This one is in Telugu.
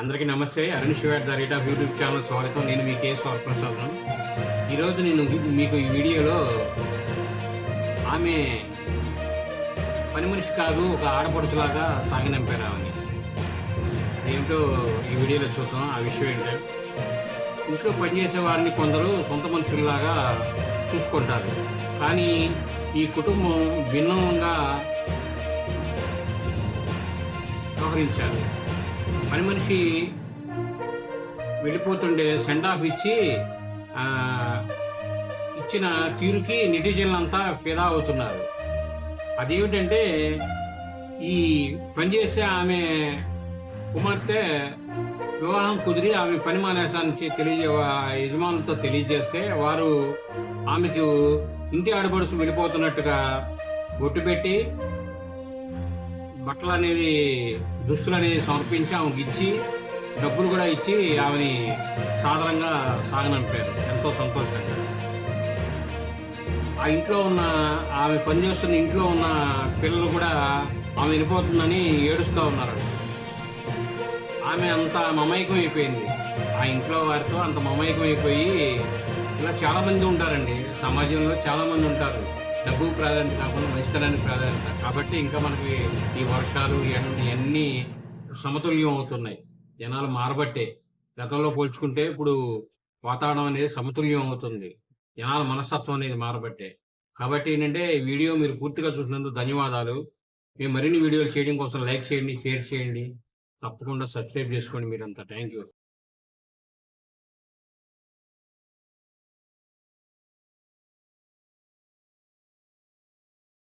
అందరికీ నమస్తే. Arun Shivad the rate of YouTube channel స్వాగతం. నేను మీ కే ప్రసాద్. ఈరోజు నేను మీకు ఈ వీడియోలో ఆమె పని మనిషి కాదు ఒక ఆడపడుచులాగా సాగినంపారు అని ఏమిటో ఈ వీడియోలో చూద్దాం. ఆ విషయం ఏంటంటే ఇంట్లో పనిచేసే వారిని కొందరు సొంత మనుషుల్లాగా చూసుకుంటారు. కానీ ఈ కుటుంబం భిన్నంగా వ్యవహరించారు. పని మనిషి వెళ్ళిపోతుండే సెండ్ ఆఫ్ ఇచ్చి ఇచ్చిన తీరుకి నెటిజన్లంతా ఫిదా అవుతున్నారు. అదేమిటంటే ఈ పనిచేసే ఆమె కుమార్తె వివాహం కుదిరి ఆమె పని మానేసానికి తెలియజే యజమానులతో తెలియజేస్తే వారు ఆమెకు ఇంటి ఆడపడుచు వెళ్ళిపోతున్నట్టుగా బొట్టు పెట్టి బట్టలు అనేది దుస్తులు అనేది సమర్పించి ఆమెకి ఇచ్చి డబ్బులు కూడా ఇచ్చి ఆమెని సాధారణంగా సాగనంపారు. ఎంతో సంతోషంగా. ఆ ఇంట్లో ఉన్న ఆమె పనిచేస్తున్న ఇంట్లో ఉన్న పిల్లలు కూడా ఆమె వెళ్ళిపోతుందని ఏడుస్తూ ఉన్నారు. ఆమె అంత మమైకం అయిపోయింది ఆ ఇంట్లో వారితో అంత మమైకం అయిపోయి ఇలా చాలామంది ఉంటారండి. సమాజంలో చాలామంది ఉంటారు. డబ్బు ప్రాధాన్యత కాకుండా మంచితనానికి ప్రాధాన్యత. కాబట్టి ఇంకా మనకి ఈ వర్షాలు ఇవన్నీ సమతుల్యం అవుతున్నాయి. జనాలు మారబట్టే. గతంలో పోల్చుకుంటే ఇప్పుడు వాతావరణం అనేది సమతుల్యం అవుతుంది. జనాల మనస్తత్వం అనేది మారబట్టే. కాబట్టి ఏంటంటే ఈ వీడియో మీరు పూర్తిగా చూసినందుకు ధన్యవాదాలు. మేము మరిన్ని వీడియోలు చేయడం కోసం లైక్ చేయండి షేర్ చేయండి. తప్పకుండా సబ్స్క్రైబ్ చేసుకోండి మీరంతా. Thank you.